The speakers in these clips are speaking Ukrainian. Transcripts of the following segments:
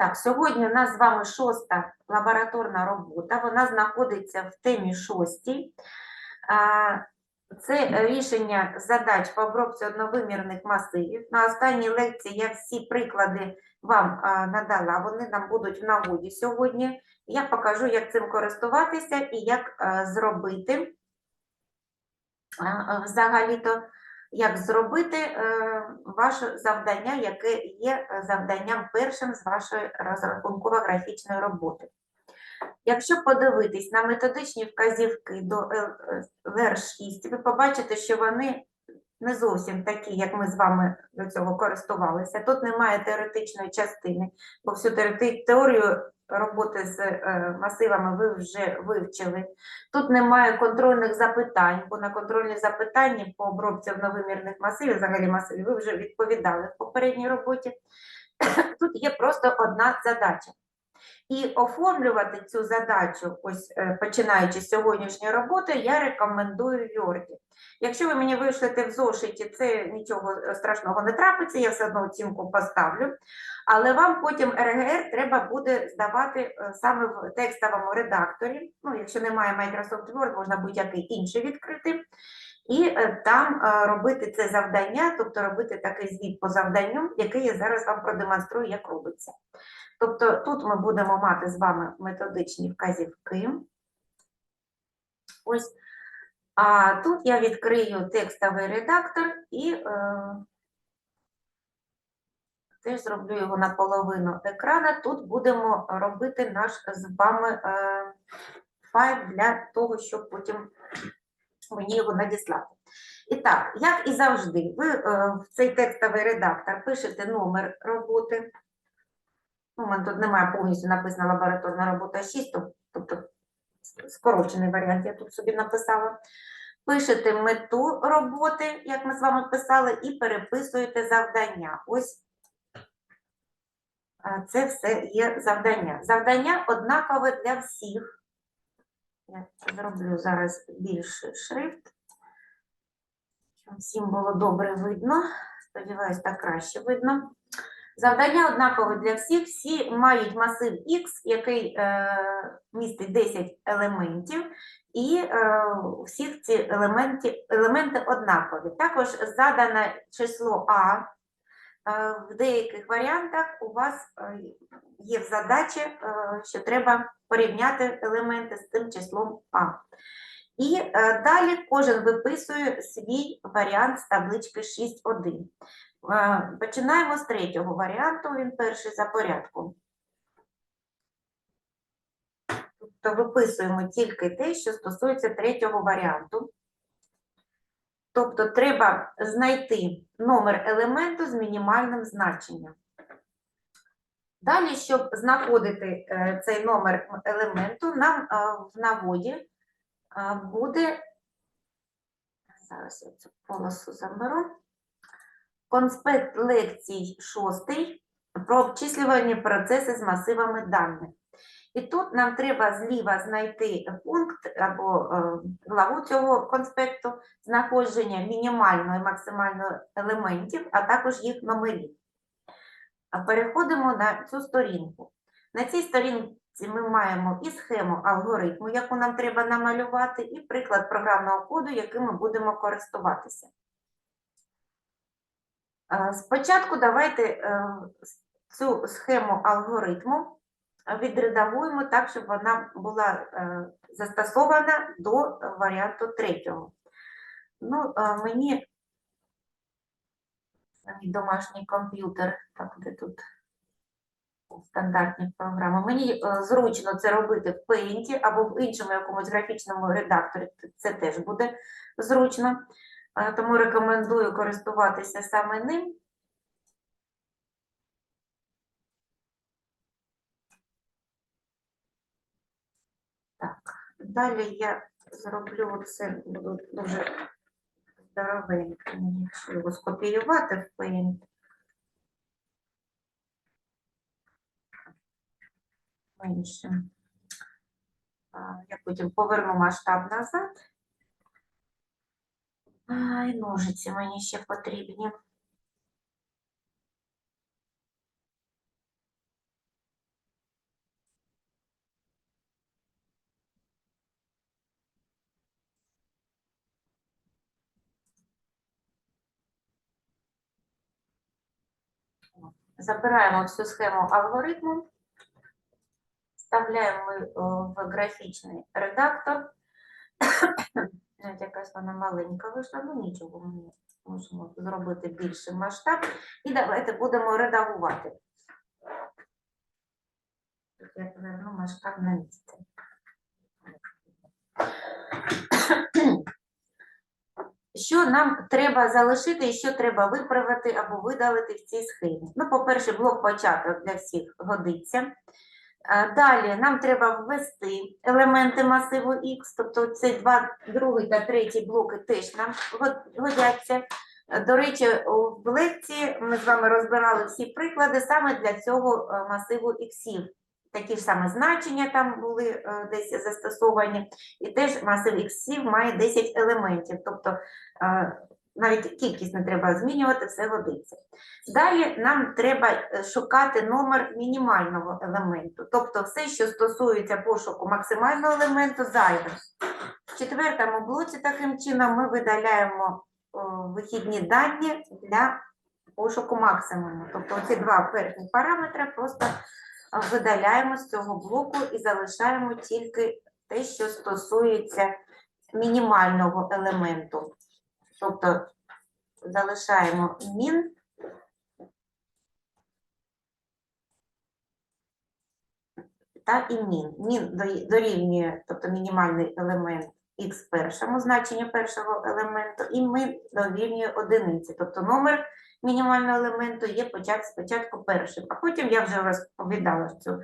Так, сьогодні у нас з вами шоста лабораторна робота. Вона знаходиться в темі шостій. Це рішення задач по обробці одновимірних масивів. На останній лекції я всі приклади вам надала, вони нам будуть в нагоді сьогодні. Я покажу, як цим користуватися і як зробити взагалі-то як зробити е, ваше завдання, яке є е, завданням першим з вашої розрахунково-графічної роботи. Якщо подивитись на методичні вказівки до ЛР6, ви побачите, що вони не зовсім такі, як ми з вами до цього користувалися. Тут немає теоретичної частини, бо всю теорію роботи з е, масивами ви вже вивчили. Тут немає контрольних запитань, бо на контрольні запитання по обробці одновимірних масивів, взагалі масивів, ви вже відповідали в попередній роботі. Тут є просто одна задача. І оформлювати цю задачу, ось е, починаючи з сьогоднішньої роботи, я рекомендую Word. Якщо ви мені вишлете в зошиті, це нічого страшного не трапиться, я все одно оцінку поставлю. Але вам потім РГР треба буде здавати е, саме в текстовому редакторі. Ну, якщо немає Microsoft Word, можна будь-який інший відкрити. І е, там е, робити це завдання, тобто робити такий звіт по завданню, який я зараз вам продемонструю, як робиться. Тобто тут ми будемо мати з вами методичні вказівки. Ось. А тут я відкрию текстовий редактор і теж зроблю його наполовину екрана. Тут будемо робити наш з вами е, файл для того, щоб потім мені його надіслати. І так, як і завжди, ви е, в цей текстовий редактор пишете номер роботи. Ну, У мене тут немає повністю написана лабораторна робота 6, тобто скорочений варіант я тут собі написала. Пишете мету роботи, як ми з вами писали, і переписуєте завдання. Ось це все є завдання. Завдання однакове для всіх. Я зроблю зараз більший шрифт, щоб всім було добре видно. Сподіваюсь, так краще видно. Завдання однакове для всіх. Всі мають масив X, який е, містить 10 елементів, і е, всіх ці елементи, елементи однакові. Також задане число А. Е, в деяких варіантах у вас е, є в задачі, е, що треба порівняти елементи з цим числом А. І далі кожен виписує свій варіант з таблички 6.1. Е, Починаємо з третього варіанту, він перший за порядком. Тобто виписуємо тільки те, що стосується третього варіанту. Тобто треба знайти номер елементу з мінімальним значенням. Далі, щоб знаходити е, цей номер елементу, нам е, в наводі е, буде, зараз я цю полосу заберу, конспект лекцій 6 про обчислювані процеси з масивами даних. І тут нам треба зліва знайти пункт або е, главу цього конспекту знаходження мінімального і максимального елементів, а також їх номерів. Переходимо на цю сторінку. На цій сторінці ми маємо і схему алгоритму, яку нам треба намалювати, і приклад програмного коду, яким ми будемо користуватися. Е, Спочатку давайте е, цю схему алгоритму відредагуємо так, щоб вона була е, застосована до варіанту третього. Ну, е, мені домашній комп'ютер, так, де тут стандартні програми. Мені е, зручно це робити в Paint або в іншому якомусь графічному редакторі. Це теж буде зручно. Тому рекомендую користуватися саме ним. Так, далі я зроблю це, буду дуже здоровенько, якщо його скопіювати в Paint. Менше. Я потім поверну масштаб назад. Ай, ножиці мені ще потрібні. Забираємо всю схему алгоритму, вставляємо в графічний редактор. Навіть якась вона маленька вийшла, ну нічого, ми можемо зробити більший масштаб. І давайте будемо редагувати. Я поверну масштаб на місце. Що нам треба залишити і що треба виправити або видалити в цій схемі? Ну, по-перше, блок початок для всіх годиться. Е, Далі нам треба ввести елементи масиву X, тобто ці два, другий та третій блоки теж нам годяться. Е, До речі, в лекції ми з вами розбирали всі приклади саме для цього е, масиву іксів. Такі ж саме значення там були е, десь застосовані, і теж масив іксів має 10 елементів, тобто е, навіть кількість не треба змінювати, все годиться. Далі нам треба е, шукати номер мінімального елементу, тобто все, що стосується пошуку максимального елементу, зайве. В четвертому блоці таким чином ми видаляємо вихідні дані для пошуку максимуму. Тобто ці два верхні параметри просто видаляємо з цього блоку і залишаємо тільки те, що стосується мінімального елементу. Тобто залишаємо мін та і мін. Мін дорівнює, тобто мінімальний елемент х першому значенню першого елементу, і мін дорівнює одиниці. Тобто номер мінімального елементу є почат- спочатку першим, а потім я вже розповідала цю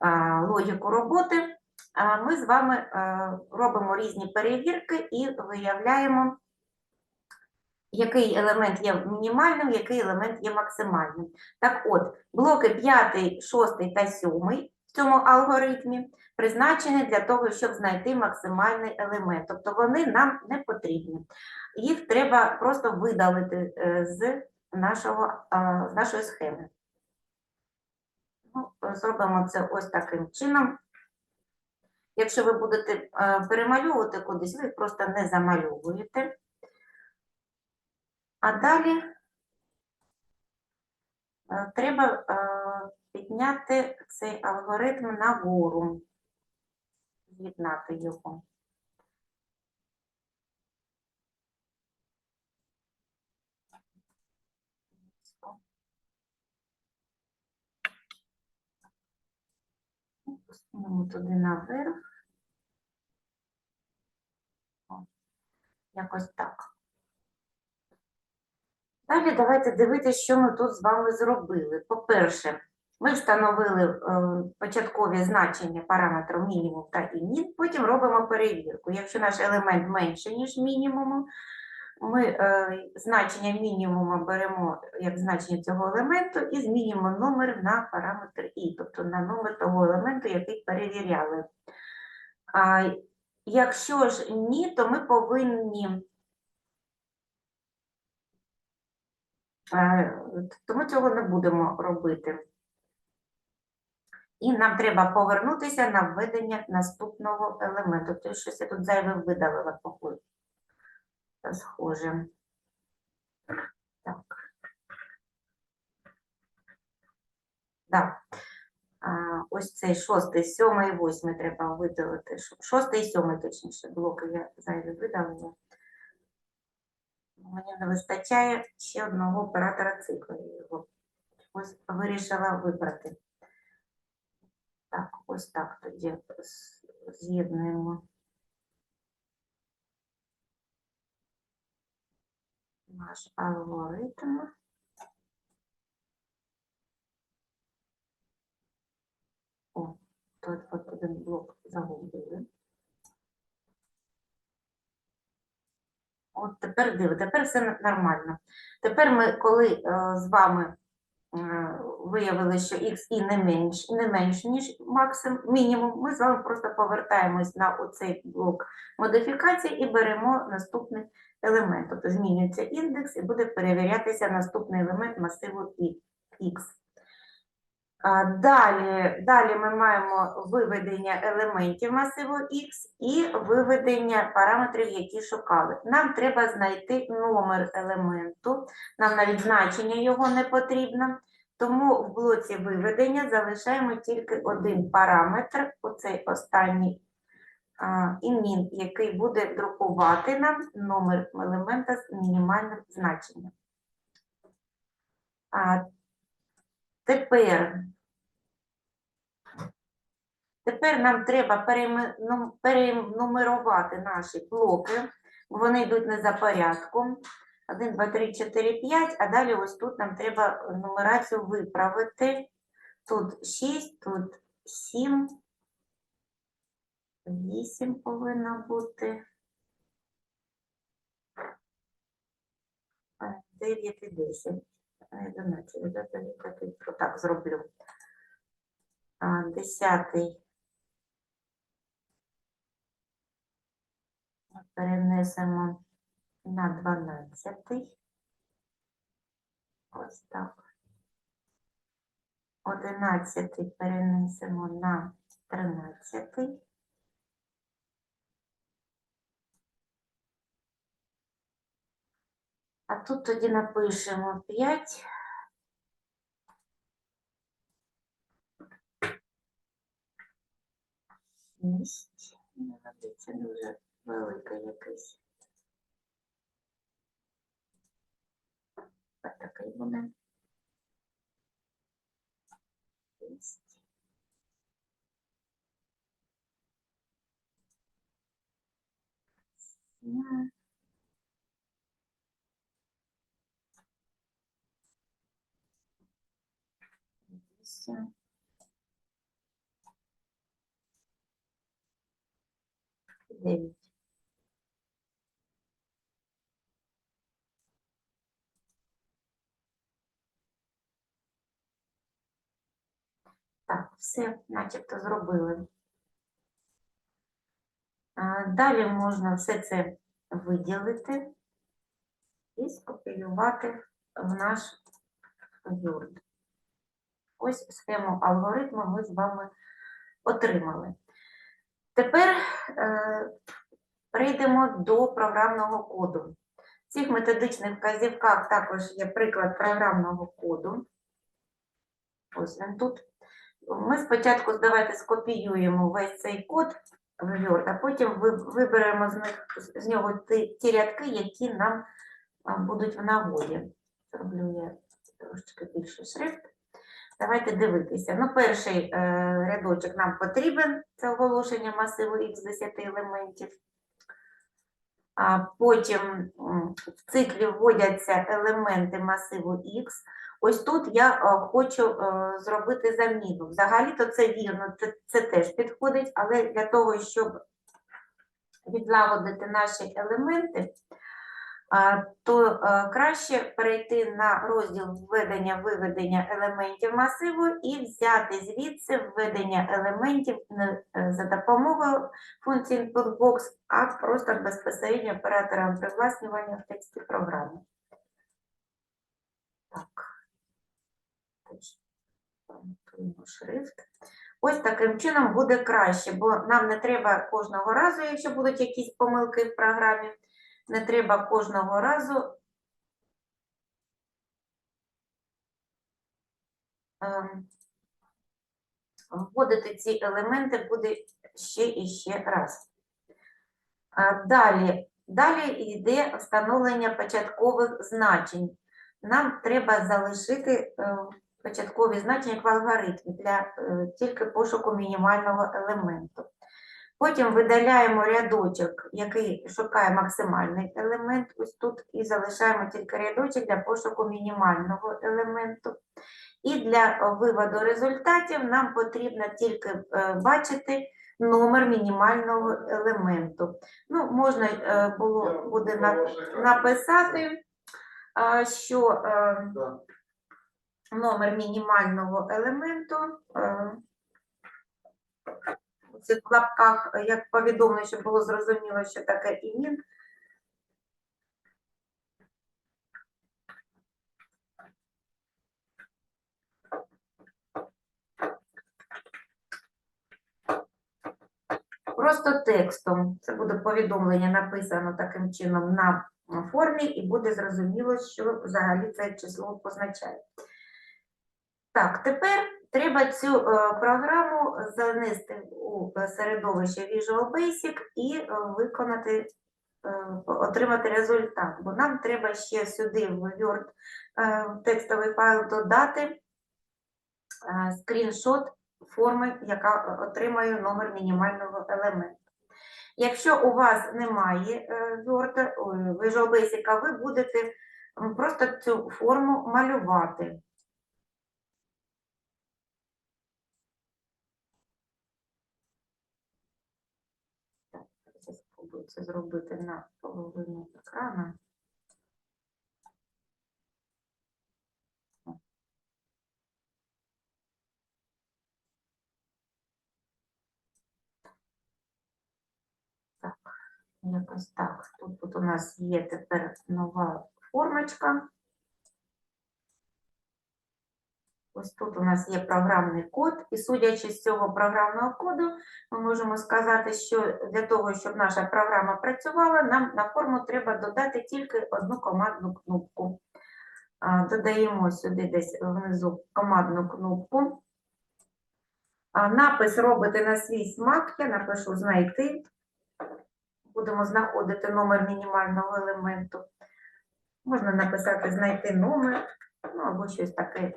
а, логіку роботи. А ми з вами а, робимо різні перевірки і виявляємо, який елемент є мінімальним, який елемент є максимальним. Так от, блоки 5, 6 та 7 в цьому алгоритмі призначені для того, щоб знайти максимальний елемент. Тобто вони нам не потрібні. Їх треба просто видалити е, з, нашого, з нашої схеми. Ну, зробимо це ось таким чином. Якщо ви будете е, перемальовувати кудись, ви просто не замальовуєте. А далі е, треба е, підняти цей алгоритм нагору, з'єднати його. Посунемо туди наверх. О, Якось так. Далі давайте дивитися, що ми тут з вами зробили. По-перше, ми встановили е, початкові значення параметру мінімум та і мін, потім робимо перевірку. Якщо наш елемент менше, ніж мінімуму, ми е, значення мінімуму беремо як значення цього елементу і змінюємо номер на параметр і, тобто на номер того елементу, який перевіряли. А, якщо ж ні, то ми повинні Е, Тому цього не будемо робити. І нам треба повернутися на введення наступного елементу. Тобто щось я тут зайве видалила, походу. Та Схоже. Так. Так. А, ось цей шостий, сьомий, восьмий треба видалити. Шостий і сьомий, точніше, блоки я зайве видалила. Мені не вистачає ще одного оператора цикла. Його ось вирішила вибрати. Так, ось так тоді з'єднуємо. Наш алгоритм. О, тут от один блок загубили. От тепер диви, тепер все нормально. Тепер ми, коли е, з вами виявили, що x і не менш, не менш ніж максим, мінімум, ми з вами просто повертаємось на оцей блок модифікації і беремо наступний елемент. Тобто змінюється індекс і буде перевірятися наступний елемент масиву x. Далі, далі ми маємо виведення елементів масиву X і виведення параметрів, які шукали. Нам треба знайти номер елементу, нам навіть значення його не потрібно. Тому в блоці виведення залишаємо тільки один параметр, оцей останній імін, який буде друкувати нам номер елемента з мінімальним значенням. Тепер, тепер нам треба перенумерувати наші блоки. Вони йдуть не за порядком. 1, 2, 3, 4, 5, а далі ось тут нам треба нумерацію виправити. Тут 6, тут 7, 8 повинно бути. 9 і 10. Е, 11, 11, так зроблю. 10 перенесемо на 12. Ось так. 11 перенесемо на 13. А тут тоді напишемо 5. Шість. Мабуть, Це дуже велике якесь. Ось такий буде. Шість. Сім. Дев'ять. Так, все начебто зробили. Далі можна все це виділити і скопіювати в наш Word. Ось схему алгоритму ми з вами отримали. Тепер е, перейдемо до програмного коду. В цих методичних вказівках також є приклад програмного коду. Ось він тут. Ми спочатку давайте скопіюємо весь цей код в Word, а потім виберемо з, них, з нього ті, ті рядки, які нам будуть в нагоді. Зроблю я трошечки більший шрифт. Давайте дивитися. Ну, перший е, рядочок нам потрібен, це оголошення масиву X з 10 елементів. А потім в циклі вводяться елементи масиву X. Ось тут я е, хочу е, зробити заміну. Взагалі-то це вірно, це, це теж підходить, але для того, щоб відлагодити наші елементи, то е, краще перейти на розділ введення-виведення елементів масиву і взяти звідси введення елементів не за допомогою функції input-box, а просто безпосередньо оператором привласнювання в тексті програми. Так. Шрифт. Ось таким чином буде краще, бо нам не треба кожного разу, якщо будуть якісь помилки в програмі, не треба кожного разу ем, вводити ці елементи буде ще і ще раз. Далі, далі йде встановлення початкових значень. Нам треба залишити е, початкові значення в алгоритмі для е, тільки пошуку мінімального елементу. Потім видаляємо рядочок, який шукає максимальний елемент, ось тут, і залишаємо тільки рядочок для пошуку мінімального елементу. І для виводу результатів нам потрібно тільки е, бачити номер мінімального елементу. Ну, можна е, було буде написати, що е, номер мінімального елементу. У цих лапках, е, як повідомлено, щоб було зрозуміло, що таке імін. Просто текстом. Це буде повідомлення написано таким чином на формі, і буде зрозуміло, що взагалі це число позначає. Так, тепер треба цю е, програму занести у е, середовище Visual Basic і е, виконати, е, отримати результат. Бо нам треба ще сюди в Word текстовий файл додати скріншот форми, яка отримує номер мінімального елементу. Якщо у вас немає Word, Visual Basic, ви будете просто цю форму малювати. Так, я спробую це зробити на половину екрана. Так, якось так. Тут, тут у нас є тепер нова формочка. Ось тут у нас є програмний код, і судячи з цього програмного коду, ми можемо сказати, що для того, щоб наша програма працювала, нам на форму треба додати тільки одну командну кнопку. Додаємо сюди десь внизу командну кнопку. Напис робите на свій смак, я напишу знайти. Будемо знаходити номер мінімального елементу. Можна написати знайти номер, ну або щось таке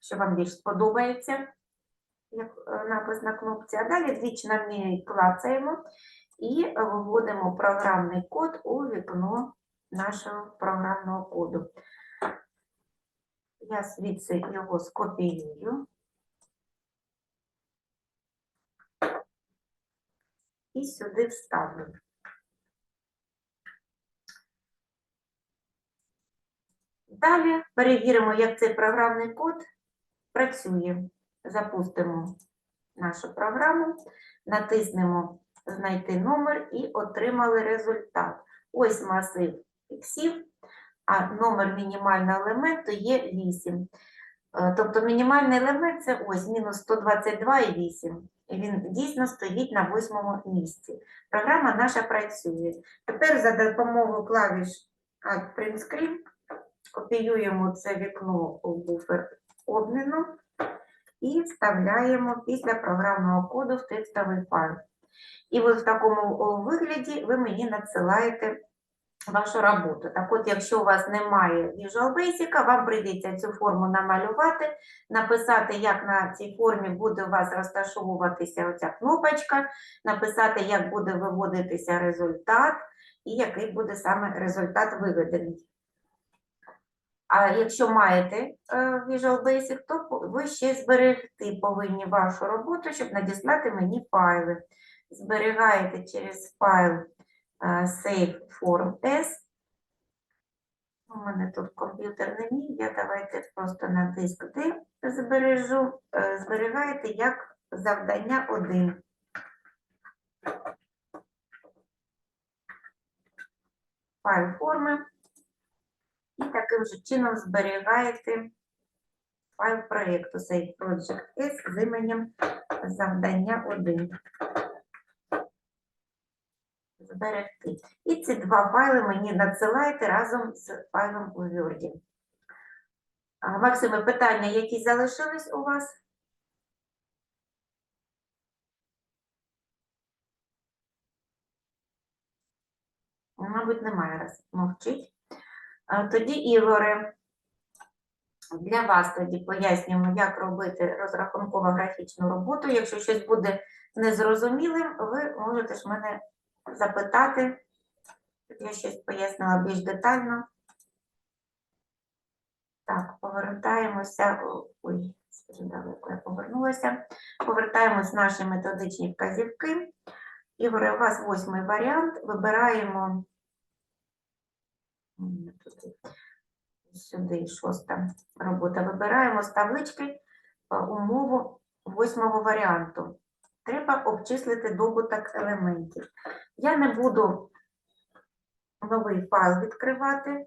що вам більш сподобається, як е, напис на кнопці. А далі двічі на мій клацаємо і е, вводимо програмний код у вікно нашого програмного коду. Я звідси його скопіюю. І сюди вставлю. Далі перевіримо, як цей програмний код працює. Запустимо нашу програму, натиснемо Знайти номер і отримали результат. Ось масив іксів, а номер мінімального елементу є 8. Е, Тобто мінімальний елемент це ось мінус 122,8. І він дійсно стоїть на восьмому місці. Програма наша працює. Тепер за допомогою клавіш Alt Print Screen копіюємо це вікно у буфер обміну і вставляємо після програмного коду в текстовий файл. І ось в такому вигляді ви мені надсилаєте вашу роботу. Так от, якщо у вас немає Visual Basic, вам прийдеться цю форму намалювати, написати, як на цій формі буде у вас розташовуватися оця кнопочка, написати, як буде виводитися результат і який буде саме результат виведений. А якщо маєте е, Visual Basic, то ви ще зберегти повинні вашу роботу, щоб надіслати мені файли. Зберігаєте через файл е, Save Form S. У мене тут комп'ютер не мій, я давайте просто на диск D збережу. Е, Зберігаєте як завдання 1. Файл форми. І таким же чином зберігаєте файл проєкту Save Project S з іменем завдання 1. Зберегти. І ці два файли мені надсилаєте разом з файлом у Word. Максиме, питання якісь залишились у вас? Мабуть, немає раз. Мовчить. Тоді, Ігоре, для вас тоді пояснюємо, як робити розрахунково графічну роботу. Якщо щось буде незрозумілим, ви можете ж мене запитати, я щось пояснила більш детально. Так, повертаємося. Ой, далеко я повернулася. Повертаємось в наші методичні вказівки. Ігоре, у вас восьмий варіант. Вибираємо сюди шоста робота. Вибираємо з таблички е, умову восьмого варіанту. Треба обчислити добуток елементів. Я не буду новий файл відкривати.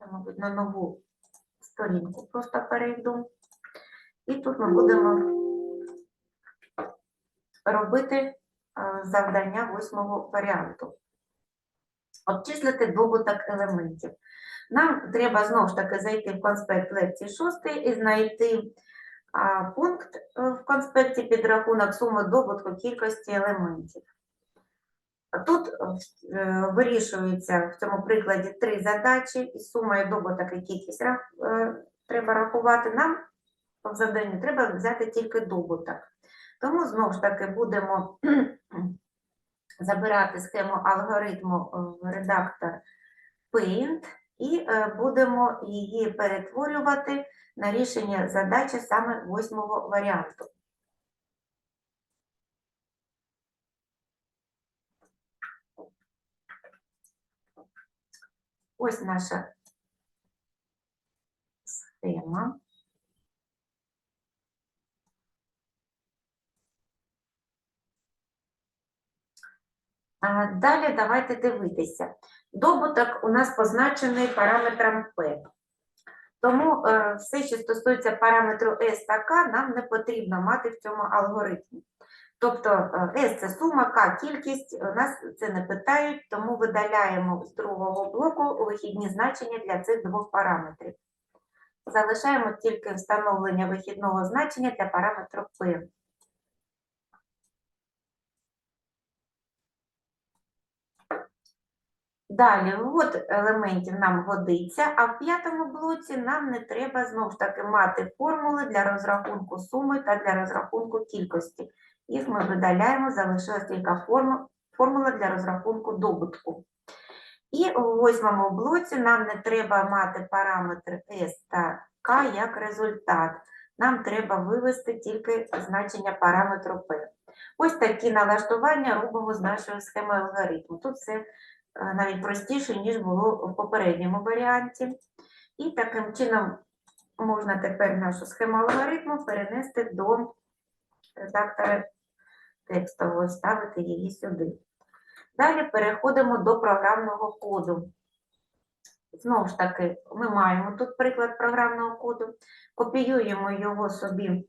Я, мабуть, на нову сторінку просто перейду. І тут ми будемо робити е, завдання восьмого варіанту. Обчислити добуток елементів. Нам треба знову ж таки зайти в конспект лекції 6 і знайти а, пункт е, в конспекті підрахунок суми добутку кількості елементів. Тут е, вирішується в цьому прикладі три задачі, і сума і добуток і кількість е, треба рахувати. Нам в заданні треба взяти тільки добуток. Тому знову ж таки будемо забирати схему алгоритму в редактор Paint і е, будемо її перетворювати на рішення задачі саме восьмого варіанту. Ось наша схема. А, Далі давайте дивитися. Добуток у нас позначений параметром P. Тому е, все, що стосується параметру S та K, нам не потрібно мати в цьому алгоритмі. Тобто е, S – це сума, K – кількість, нас це не питають, тому видаляємо з другого блоку вихідні значення для цих двох параметрів. Залишаємо тільки встановлення вихідного значення для параметру P. Далі, ввод елементів нам годиться, а в п'ятому блоці нам не треба знову ж таки мати формули для розрахунку суми та для розрахунку кількості. Їх ми видаляємо, залишилась тільки формула для розрахунку добутку. І у восьмому блоці нам не треба мати параметри S та K як результат. Нам треба вивести тільки значення параметру P. Ось такі налаштування робимо з нашою схемою алгоритму. Тут все навіть простіше, ніж було в попередньому варіанті. І таким чином можна тепер нашу схему алгоритму перенести до редактора текстового, ставити її сюди. Далі переходимо до програмного коду. Знову ж таки, ми маємо тут приклад програмного коду, копіюємо його собі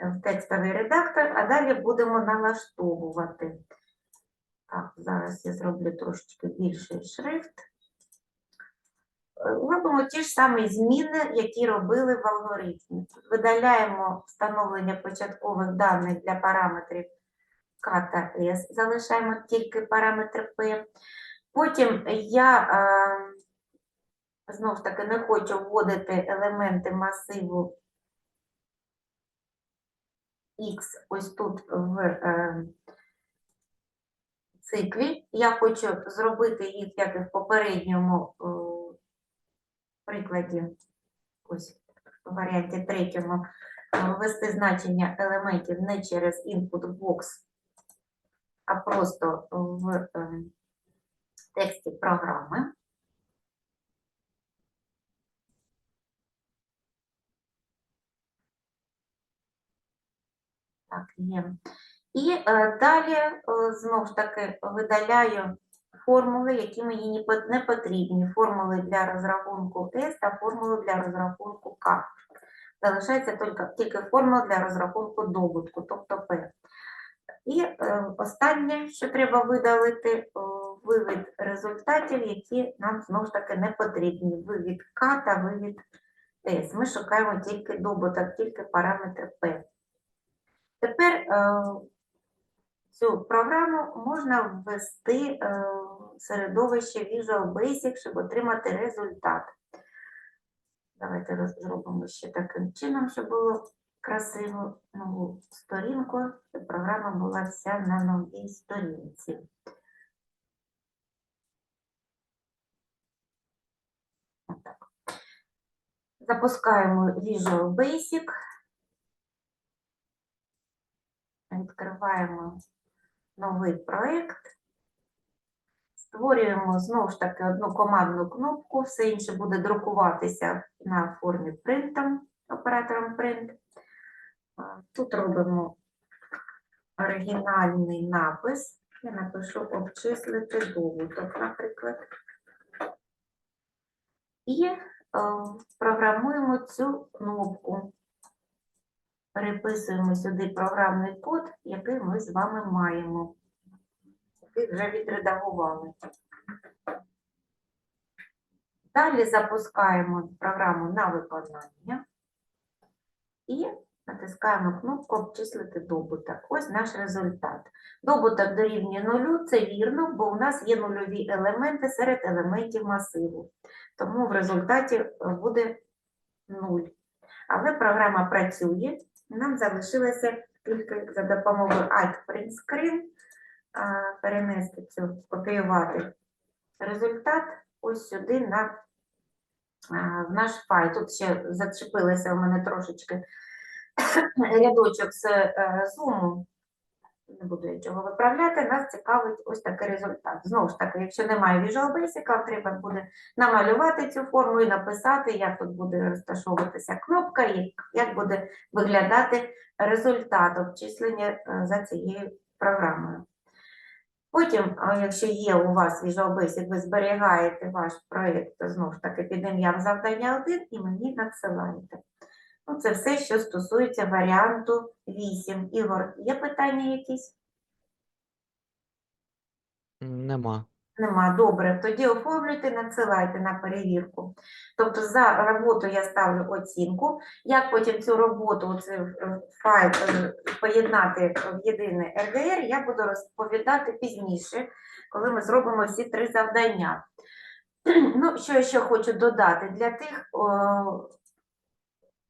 в текстовий редактор, а далі будемо налаштовувати. Так, зараз я зроблю трошечки більший шрифт. Робимо ті ж самі зміни, які робили в алгоритмі. Видаляємо встановлення початкових даних для параметрів К та С, залишаємо тільки параметр P. Потім я е, знову ж таки не хочу вводити елементи масиву X ось тут в е, циклі. Я хочу зробити їх, як і в попередньому е, прикладі, ось в варіанті третьому, е, ввести значення елементів не через input box, а просто в е, тексті програми. Так, є. І е, далі е, знову ж таки видаляю формули, які мені не потрібні. Формули для розрахунку S та формули для розрахунку K. Залишається тільки, тільки формула для розрахунку добутку, тобто P. І е, останнє, що треба видалити, вивід результатів, які нам знову ж таки не потрібні. Вивід К та вивід S. Ми шукаємо тільки добуток, тільки параметр P. Тепер цю програму можна ввести е, в середовище Visual Basic, щоб отримати результат. Давайте роз- зробимо ще таким чином, щоб було красиво нову сторінку, щоб програма була вся на новій сторінці. Запускаємо Visual Basic. Відкриваємо новий проєкт. Створюємо знову ж таки одну командну кнопку, все інше буде друкуватися на формі принтом, оператором print. Тут робимо оригінальний напис. Я напишу обчислити добуток, наприклад. І е, програмуємо цю кнопку. Переписуємо сюди програмний код, який ми з вами маємо, який вже відредагували. Далі запускаємо програму на виконання і натискаємо кнопку Обчислити добуток. Ось наш результат. Добуток дорівнює нулю, це вірно, бо у нас є нульові елементи серед елементів масиву. Тому в результаті буде 0. Але програма працює. Нам залишилося тільки за допомогою Alt Print Screen перенести цю, копіювати результат ось сюди на в наш файл. Тут ще зачепилося у мене трошечки рядочок з е, суму. Не буду я цього виправляти, нас цікавить ось такий результат. Знову ж таки, якщо немає Visual Basic, треба буде намалювати цю форму і написати, як тут буде розташовуватися кнопка, і як буде виглядати результат обчислення е, за цією програмою. Потім, якщо є у вас Visual Basic, ви зберігаєте ваш проєкт знову ж таки під ім'ям завдання 1 і мені надсилаєте. Ну, це все, що стосується варіанту 8. Ігор, є питання якісь? Нема. Нема. Добре, тоді оформлюйте, надсилайте на перевірку. Тобто за роботу я ставлю оцінку. Як потім цю роботу, цей файл е, поєднати в єдиний РДР, я буду розповідати пізніше, коли ми зробимо всі три завдання. Ну, що я ще хочу додати для тих, о,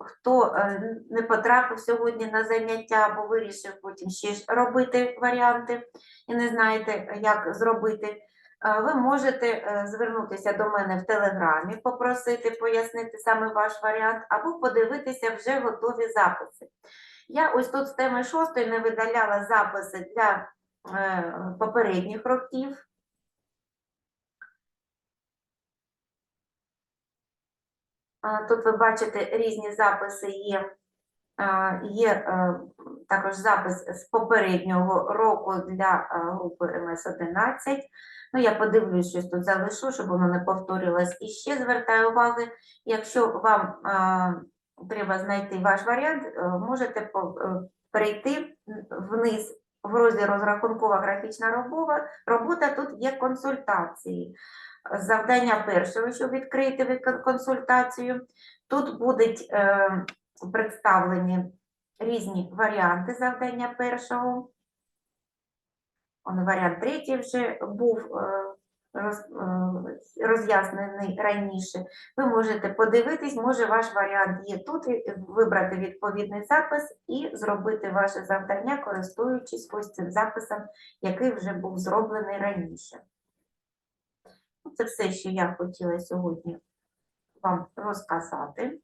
хто е, не потрапив сьогодні на заняття або вирішив потім ще робити варіанти і не знаєте, як зробити. Е, Ви можете е, звернутися до мене в Телеграмі, попросити пояснити саме ваш варіант, або подивитися вже готові записи. Я ось тут з теми шостої не видаляла записи для попередніх років. Тут ви бачите різні записи є. Є е, також запис з попереднього року для е, групи МС-11. Ну, я подивлюсь, щось тут залишу, щоб воно не повторювалось. І ще звертаю увагу, якщо вам а, треба знайти ваш варіант, е, можете е, перейти вниз в розділ розрахункова графічна робота. Тут є консультації. Завдання першого, щоб відкрити консультацію. Тут будуть е, представлені різні варіанти завдання першого. Он варіант третій вже був е, е, роз'яснений раніше. Ви можете подивитись, може ваш варіант є тут, вибрати відповідний запис і зробити ваше завдання, користуючись ось цим записом, який вже був зроблений раніше. Ну, Це все, що я хотіла сьогодні вам розказати.